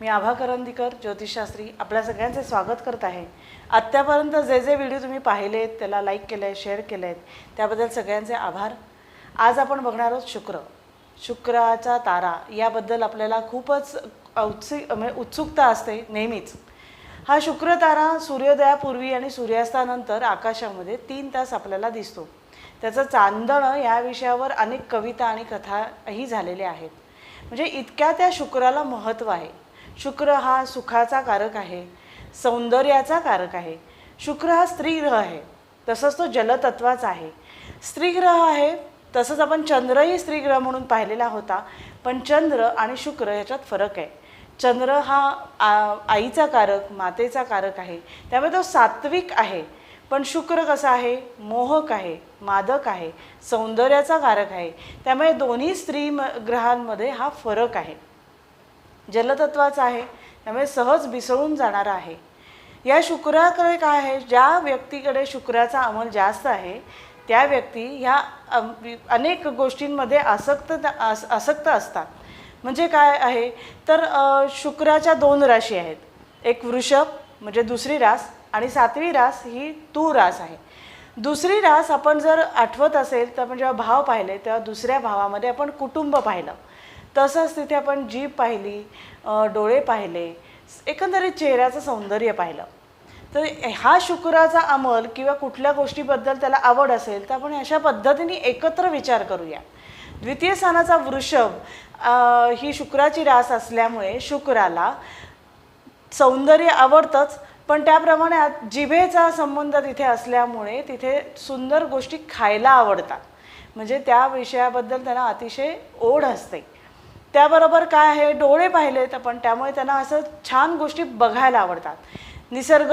मी आभा करंदीकर ज्योतिषशास्त्री. आपल्या सगळ्यांचे स्वागत करत आहे. आत्तापर्यंत जे जे व्हिडिओ तुम्ही पाहिले आहेत त्याला लाईक केलं आहे शेअर केलं आहेत त्याबद्दल सगळ्यांचे आभार. आज आपण बघणार आहोत शुक्र. शुक्राचा तारा याबद्दल आपल्याला खूपच औत्सुक म्हणजे उत्सुकता असते नेहमीच. हा शुक्र तारा सूर्योदयापूर्वी आणि सूर्यास्तानंतर आकाशामध्ये तीन तास आपल्याला दिसतो. त्याचं चांदणं या विषयावर अनेक कविता आणि कथाही झालेल्या आहेत. म्हणजे इतक्या त्या शुक्राला महत्त्व आहे. शुक्र हा सुखाचा कारक आहे सौंदर्याचा कारक आहे. शुक्र हा स्त्रीग्रह आहे तसंच तो जलतत्वाचा आहे. स्त्रीग्रह आहे तसंच आपण चंद्रही स्त्रीग्रह म्हणून पाहिलेला होता पण चंद्र आणि शुक्र याच्यात फरक आहे. चंद्र हा आ- आईचा कारक मातेचा कारक आहे त्यामुळे तो सात्विक आहे. पण शुक्र कसा आहे? मोहक आहे मादक आहे सौंदर्याचा कारक आहे. त्यामुळे दोन्ही स्त्री म- ग्रहांमध्ये हा फरक आहे. जलतत्वाचा आहे. त्यामुळे सहज मिसळून जाणारा आहे. या शुक्राकडे काय आहे? ज्या व्यक्तीकडे शुक्राचा अंमल जास्त आहे त्या व्यक्ती ह्या अनेक गोष्टींमध्ये आसक्त आस आसक्त असतात. म्हणजे काय आहे? तर शुक्राच्या दोन राशी आहेत. एक वृषभ म्हणजे दुसरी रास आणि सातवी रास ही तू रास आहे. दुसरी रास आपण जर आठवत असेल तर आपण जेव्हा भाव पाहिले तेव्हा दुसऱ्या भावामध्ये आपण कुटुंब पाहिलं. तसंच तिथे आपण जीभ पाहिली डोळे पाहिले एकंदरीत चेहऱ्याचं सौंदर्य पाहिलं. तर हा शुक्राचा अंमल किंवा कुठल्या गोष्टीबद्दल त्याला आवड असेल तर आपण अशा पद्धतीने एकत्र विचार करूया. द्वितीय स्थानाचा वृषभ ही शुक्राची रास असल्यामुळे शुक्राला सौंदर्य आवडतंच पण त्याप्रमाणे जिभेचा संबंध तिथे असल्यामुळे तिथे सुंदर गोष्टी खायला आवडतात. म्हणजे त्या विषयाबद्दल त्यांना अतिशय ओढ असते. त्याबरोबर काय आहे? डोळे पाहिलेत आपण. त्यामुळे त्यांना असं छान गोष्टी बघायला आवडतात. निसर्ग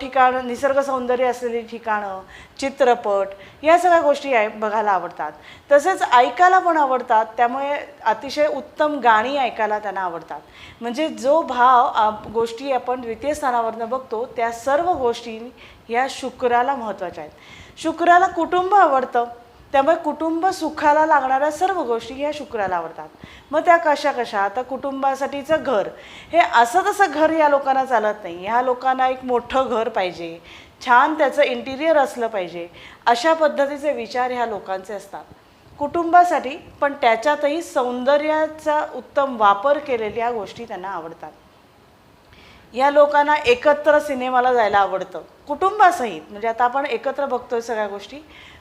ठिकाणं निसर्ग सौंदर्य असलेली ठिकाणं चित्रपट या सगळ्या गोष्टी आहे बघायला आवडतात. तसेच ऐकायला पण आवडतात. त्यामुळे अतिशय उत्तम गाणी ऐकायला त्यांना आवडतात. म्हणजे जो भाव गोष्टी आपण द्वितीय स्थानावरनं बघतो त्या सर्व गोष्टी या शुक्राला महत्त्वाच्या आहेत. शुक्राला कुटुंब आवडतं. त्यामुळे कुटुंब सुखाला लागणाऱ्या सर्व गोष्टी ह्या शुक्राला आवडतात. मग त्या कशा कशा? आता कुटुंबासाठीचं घर. हे असं तसं घर या लोकांना चालत नाही. ह्या लोकांना एक मोठं घर पाहिजे. छान त्याचं इंटिरियर असलं पाहिजे. अशा पद्धतीचे विचार ह्या लोकांचे असतात. कुटुंबासाठी पण त्याच्यातही सौंदर्याचा उत्तम वापर केलेल्या गोष्टी त्यांना आवडतात. या लोकांना एकत्र सिनेमाला जायला आवडतं. कुटुंबासहित. म्हणजे आता आपण एकत्र बघतोय सगळ्या गोष्टी.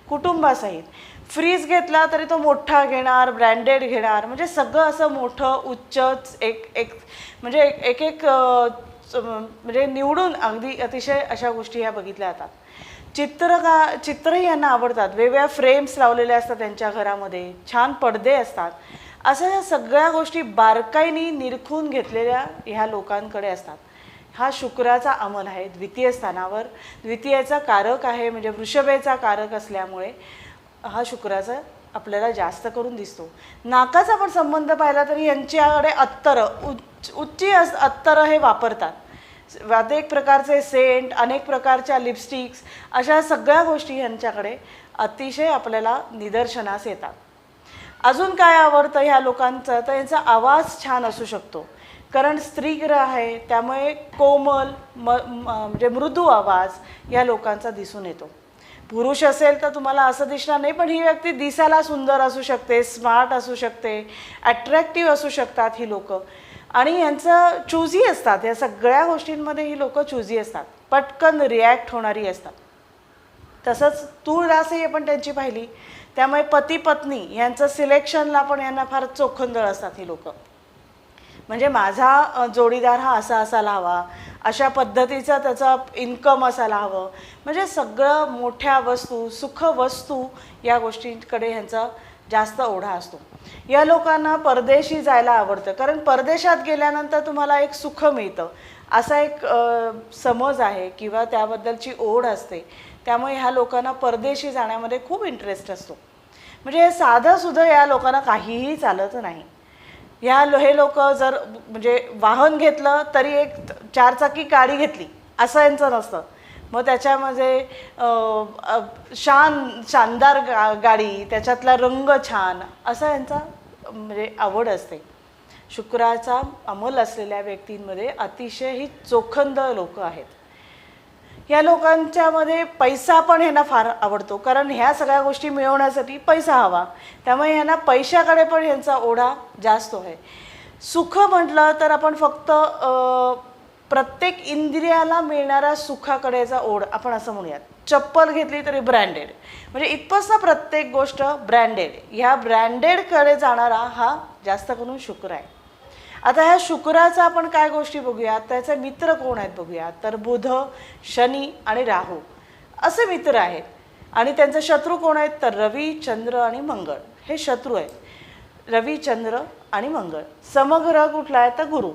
कुटुंबासहित. फ्रीज घेतला तरी तो मोठा घेणार ब्रँडेड घेणार. म्हणजे सगळं असं मोठं उच्च एक एक म्हणजे एक एक म्हणजे निवडून अगदी अतिशय अशा गोष्टी ह्या बघितल्या जातात. चित्र का चित्रही यांना आवडतात. वेगवेगळ्या फ्रेम्स लावलेल्या असतात त्यांच्या घरामध्ये. छान पडदे असतात. अशा या सगळ्या गोष्टी बारकाईनी निरखून घेतलेल्या ह्या लोकांकडे असतात. हा शुक्राचा अमल आहे. द्वितीय स्थानावर. द्वितीयाचा कारक आहे म्हणजे वृषभेचा कारक असल्यामुळे हा शुक्राचा आपल्याला जास्त करून दिसतो. नाकाचा पण संबंध पाहिला तरी यांच्याकडे अत्तर उच्च उच्ची अस- अत्तर हे वापरतात. अनेक प्रकारचे सेंट अनेक प्रकारच्या लिपस्टिक्स अशा सगळ्या गोष्टी यांच्याकडे अतिशय आपल्याला निदर्शनास येतात. अजून काय आवडतं ह्या लोकांचं? तर यांचा आवाज छान असू शकतो. कारण स्त्रीग्रह आहे त्यामुळे कोमल म म- म्हणजे मृदू आवाज या लोकांचा दिसून येतो. पुरुष असेल तर तुम्हाला असं दिसणार नाही पण ही व्यक्ती दिसायला सुंदर असू शकते स्मार्ट असू शकते ॲट्रॅक्टिव्ह असू शकतात ही लोकं. आणि यांचं चुजी असतात या सगळ्या गोष्टींमध्ये ही लोकं चुजी असतात. पटकन रिॲक्ट होणारी असतात. तसंच तूळ रासही आपण त्यांची पाहिली. त्यामुळे पती पत्नी यांचं सिलेक्शनला पण यांना फार चोखंदळ असतात ही लोकं. म्हणजे माझा जोडीदार हा असा असायला हवा अशा पद्धतीचा त्याचा इन्कम असायला हवं. म्हणजे सगळं मोठ्या वस्तू सुख वस्तू या गोष्टींकडे ह्यांचा जास्त ओढा असतो. या लोकांना परदेशी जायला आवडतं. कारण परदेशात गेल्यानंतर तुम्हाला एक सुख मिळतं. असा एक समज आहे किंवा त्याबद्दलची ओढ असते. त्यामुळे ह्या लोकांना परदेशी जाण्यामध्ये खूप इंटरेस्ट असतो. म्हणजे साधंसुद्धा या लोकांना काहीही चालत नाही. ह्या लो हे लोक जर म्हणजे वाहन घेतलं तरी एक चारचाकी गाडी घेतली. असं यांचं नसतं. मग त्याच्यामध्ये शान शानदार गा गाडी त्याच्यातला रंग छान असा यांचा म्हणजे आवड असते. शुक्राचा अंमल असलेल्या व्यक्तींमध्ये अतिशय ही चोखंद लोक आहेत. या लोकांच्यामध्ये पैसा पण ह्यांना फार आवडतो. कारण ह्या सगळ्या गोष्टी मिळवण्यासाठी पैसा हवा. त्यामुळे ह्यांना पैशाकडे पण ह्यांचा ओढा जास्त आहे. सुख म्हटलं तर आपण फक्त प्रत्येक इंद्रियाला मिळणाऱ्या सुखाकडेचा ओढ आपण असं म्हणूयात. चप्पल घेतली तरी ब्रँडेड म्हणजे इथपासनं प्रत्येक गोष्ट ब्रँडेड ह्या ब्रँडेडकडे जाणारा हा जास्त करून शुक्र आहे. आता ह्या शुक्राचा आपण काय गोष्टी बघूयात? त्याचे मित्र कोण आहेत बघूयात? तर बुध शनी आणि राहू. असे मित्र आहेत. आणि त्यांचे शत्रू कोण आहेत? तर रवी चंद्र आणि मंगळ. हे शत्रू आहेत. रवी चंद्र आणि मंगळ. समग्रह कुठला आहे? तर गुरु.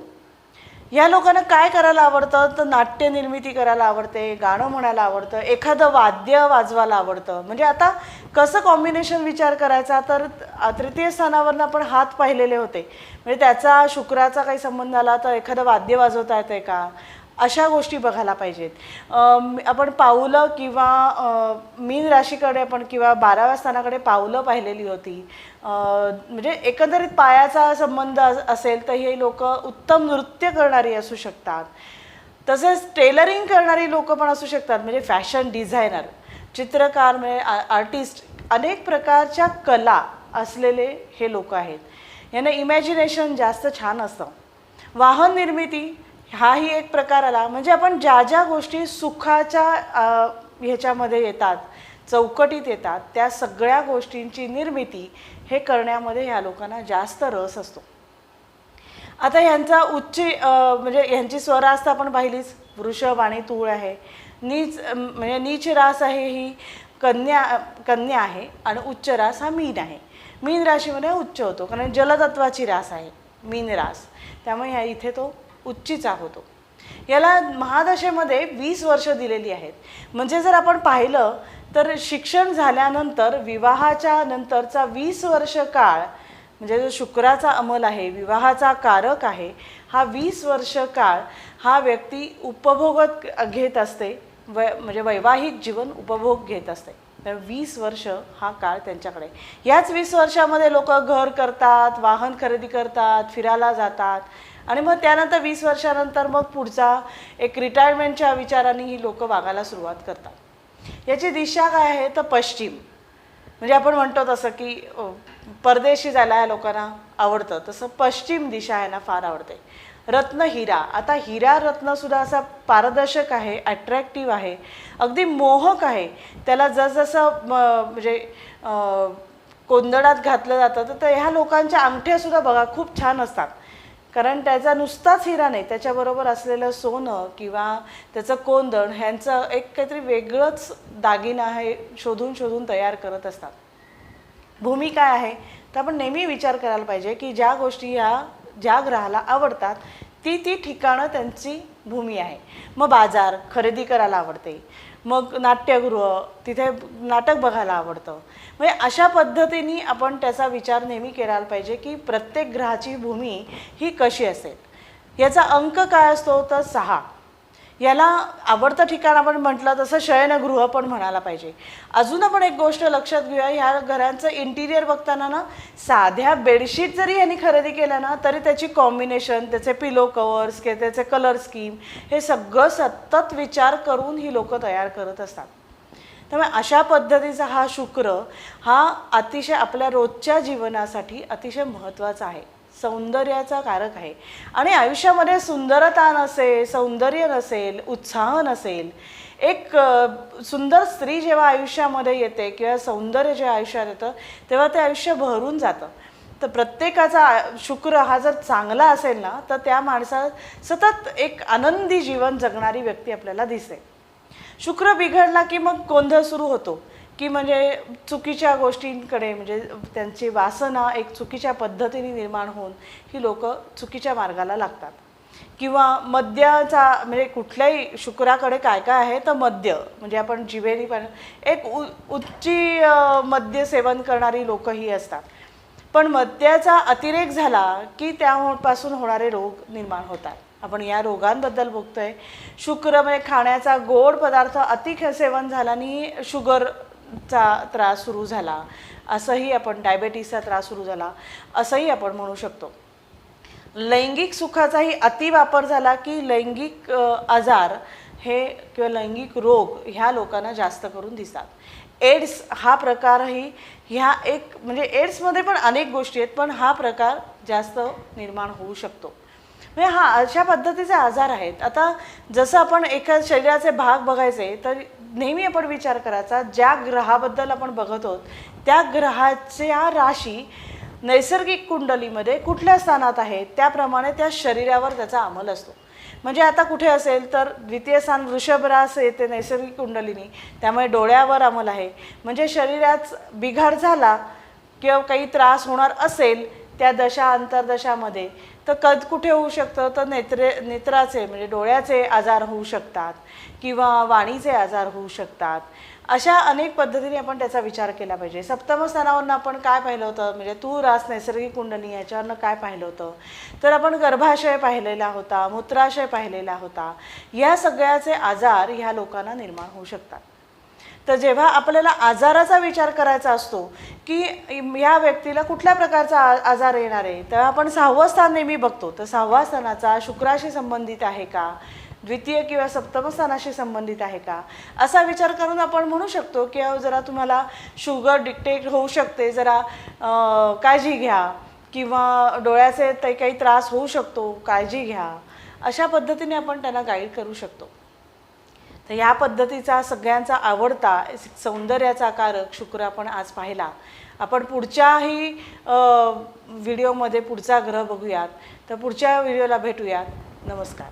या लोकांना काय करायला आवडतं? तर नाट्य निर्मिती करायला आवडते गाणं म्हणायला आवडतं एखादं वाद्य वाजवायला आवडतं. म्हणजे आता कसं कॉम्बिनेशन विचार करायचा? तर तृतीय स्थानावरनं आपण हात पाहिलेले होते. म्हणजे त्याचा शुक्राचा काही संबंध आला तर एखादं वाद्य वाजवता येते का? अशा गोष्टी बघायला पाहिजेत. आपण पावलं किंवा मीन राशीकडे आपण किंवा बाराव्या स्थानाकडे पावलं पाहिलेली होती. म्हणजे एकंदरीत पायाचा संबंध अस- असेल तर हे लोक उत्तम नृत्य करणारी असू शकतात. तसेच टेलरिंग करणारी लोक पण असू शकतात. म्हणजे फॅशन डिझायनर चित्रकार म्हणजे आर्टिस्ट अनेक प्रकारच्या कला असलेले हे लोक आहेत. यांना इमॅजिनेशन जास्त छान असतं. वाहन निर्मिती हाही एक प्रकार आला. म्हणजे आपण ज्या ज्या गोष्टी सुखाच्या ह्याच्यामध्ये येतात चौकटीत येतात त्या सगळ्या गोष्टींची निर्मिती हे करण्यामध्ये ह्या लोकांना जास्त रस असतो. आता ह्यांचा उच्च म्हणजे ह्यांची स्वरास्त आपण पाहिलीच. वृषभ आणि तूळ आहे. नीच म्हणजे नीच रास आहे ही कन्या कन्या आहे आणि उच्च रास हा मीन आहे. मीन राशीमध्ये उच्च होतो कारण जलतत्वाची रास आहे. मीन रास. त्यामुळे ह्या इथे तो उच्चीचा होतो याला महादशेमध्ये वीस वर्ष दिलेली आहेत. म्हणजे जर आपण पाहिलं तर शिक्षण झाल्यानंतर विवाहाच्या नंतरचा वीस वर्ष काळ म्हणजे जो शुक्राचा अंमल आहे विवाहाचा कारक आहे हा वीस वर्ष काळ हा व्यक्ती उपभोगत घेत असते वै म्हणजे वैवाहिक जीवन उपभोग घेत असते. तर वीस वर्ष हा काळ त्यांच्याकडे याच वीस वर्षामध्ये लोक घर करतात वाहन खरेदी करतात फिरायला जातात. आणि मग त्यानंतर वीस वर्षानंतर मग पुढचा एक रिटायरमेंटच्या विचाराने ही लोक वागायला सुरुवात करतात. याची दिशा काय आहे? तर पश्चिम. म्हणजे आपण म्हणतो तसं की परदेशी जायला या लोकांना आवडतं. तसं पश्चिम दिशा यांना फार आवडते. रत्न हिरा. आता हिरा रत्नसुद्धा असा पारदर्शक आहे अट्रॅक्टिव्ह आहे अगदी मोहक आहे. त्याला जसजसं म, म्हणजे कोंदडात घातलं जातं तर ह्या लोकांच्या अंगठ्या सुद्धा बघा खूप छान असतात. कारण त्याचा नुसताच हिरा नाही त्याच्याबरोबर असलेलं सोनं किंवा त्याचं कोंदण ह्यांचं एक काहीतरी वेगळंच दागिना हे शोधून शोधून तयार करत असतात. भूमी काय आहे? तर आपण नेहमी विचार करायला पाहिजे की ज्या गोष्टी ह्या ज्या ग्रहाला आवडतात ती ती ठिकाणं त्यांची भूमी आहे. मग बाजार खरेदी करायला आवडते. मग नाट्यगृह तिथे नाटक बघायला आवडतं. म्हणजे अशा पद्धतीने आपण त्याचा विचार नेहमी केला पाहिजे की प्रत्येक ग्रहाची भूमी ही कशी असेल. याचा अंक काय असतो तर सहा. याला आवडतं ठिकाण आपण म्हटलं तसं शयनगृह पण म्हणायला पाहिजे. अजून आपण एक गोष्ट लक्षात घेऊया ह्या घरांचं इंटिरियर बघताना ना साध्या बेडशीट जरी यांनी खरेदी केल्या ना तरी त्याची कॉम्बिनेशन त्याचे पिलो कवर्स किंवा त्याचे कलर स्कीम हे सगळं सतत विचार करून ही लोक तयार करत असतात. त्यामुळे अशा पद्धतीचा हा शुक्र हा अतिशय आपल्या रोजच्या जीवनासाठी अतिशय महत्त्वाचा आहे. सौंदर्याचा कारक आहे. आणि आयुष्यामध्ये सुंदरता नसेल सौंदर्य नसेल उत्साह नसेल एक सुंदर स्त्री जेव्हा आयुष्यामध्ये येते किंवा सौंदर्य जेव्हा आयुष्यात येतं तेव्हा ते आयुष्य भरून जातं. तर प्रत्येकाचा शुक्र हा जर चांगला असेल ना तर त्या माणसा सतत एक आनंदी जीवन जगणारी व्यक्ती आपल्याला दिसेल. शुक्र बिघडला की मग गोंधळ सुरू होतो. की म्हणजे चुकीच्या गोष्टींकडे म्हणजे त्यांची वासना एक चुकीच्या पद्धतीने निर्माण होऊन ही लोक चुकीच्या मार्गाला लागतात. किंवा मद्याचा म्हणजे कुठल्याही शुक्राकडे काय काय आहे तर मद्य. म्हणजे आपण जिभेरी पण एक उ उच्ची मद्य सेवन करणारी लोकही असतात. पण मद्याचा अतिरेक झाला की त्यापासून होणारे रोग निर्माण होतात. आपण या रोगांबद्दल बघतोय शुक्र म्हणजे खाण्याचा गोड पदार्थ अतिसेवन झाल्याने शुगर चा त्रास सुरू झाला. असंही आपण डायबेटीसचा त्रास सुरू झाला. असंही आपण म्हणू शकतो. लैंगिक सुखाचाही अतिवापर झाला की लैंगिक आजार हे किंवा लैंगिक रोग ह्या लोकांना जास्त करून दिसतात. एड्स हा प्रकारही ह्या एक म्हणजे एड्समध्ये पण अनेक गोष्टी आहेत पण हा प्रकार जास्त निर्माण होऊ शकतो. म्हणजे हा अशा पद्धतीचे आजार आहेत. आता जसं आपण एका शरीराचे भाग बघायचे तर नेहमी आपण विचार करायचा ज्या ग्रहाबद्दल आपण बघत आहोत त्या ग्रहाच्या राशी नैसर्गिक कुंडलीमध्ये कुठल्या स्थानात आहेत त्याप्रमाणे त्या शरीरावर त्याचा अंमल असतो. म्हणजे आता कुठे असेल तर द्वितीय स्थान वृषभ रास येते नैसर्गिक कुंडलीनी त्यामुळे डोळ्यावर अंमल आहे. म्हणजे शरीरात बिघाड झाला किंवा काही त्रास होणार असेल त्या दशा अंतर्दशामध्ये तर कद कुठे होऊ शकतं? तर नेत्रे नेत्राचे म्हणजे डोळ्याचे आजार होऊ शकतात किंवा वाणीचे आजार होऊ शकतात. अशा अनेक पद्धतीने आपण त्याचा विचार केला पाहिजे. सप्तम स्थानावरनं आपण काय पाहिलं होतं? म्हणजे तू रास नैसर्गिक कुंडली याच्यावरनं काय पाहिलं होतं? तर आपण गर्भाशय पाहिलेला होता मूत्राशय पाहिलेला होता. या सगळ्याचे आजार ह्या लोकांना निर्माण होऊ शकतात. तर जेव्हा आपल्याला आजाराचा विचार करायचा असतो की या व्यक्तीला कुठल्या प्रकारचा आ- आजार येणार आहे तेव्हा आपण सहावं स्थान नेहमी बघतो. तर सहावा स्थानाचा शुक्राशी संबंधित आहे का? द्वितीय किंवा सप्तमस्थानाशी संबंधित आहे का? असा विचार करून आपण म्हणू शकतो की अहो, जरा तुम्हाला शुगर डिक्टेट होऊ शकते जरा काळजी घ्या. किंवा डोळ्याचे ते काही त्रास होऊ शकतो काळजी घ्या. अशा पद्धतीने आपण त्यांना गाईड करू शकतो. तर या पद्धतीचा सगळ्यांचा आवडता सौंदर्याचा कारक शुक्र आपण आज पाहिला. आपण पुढच्याही व्हिडिओमध्ये पुढचा ग्रह बघूयात. तर पुढच्या व्हिडिओला भेटूयात. नमस्कार.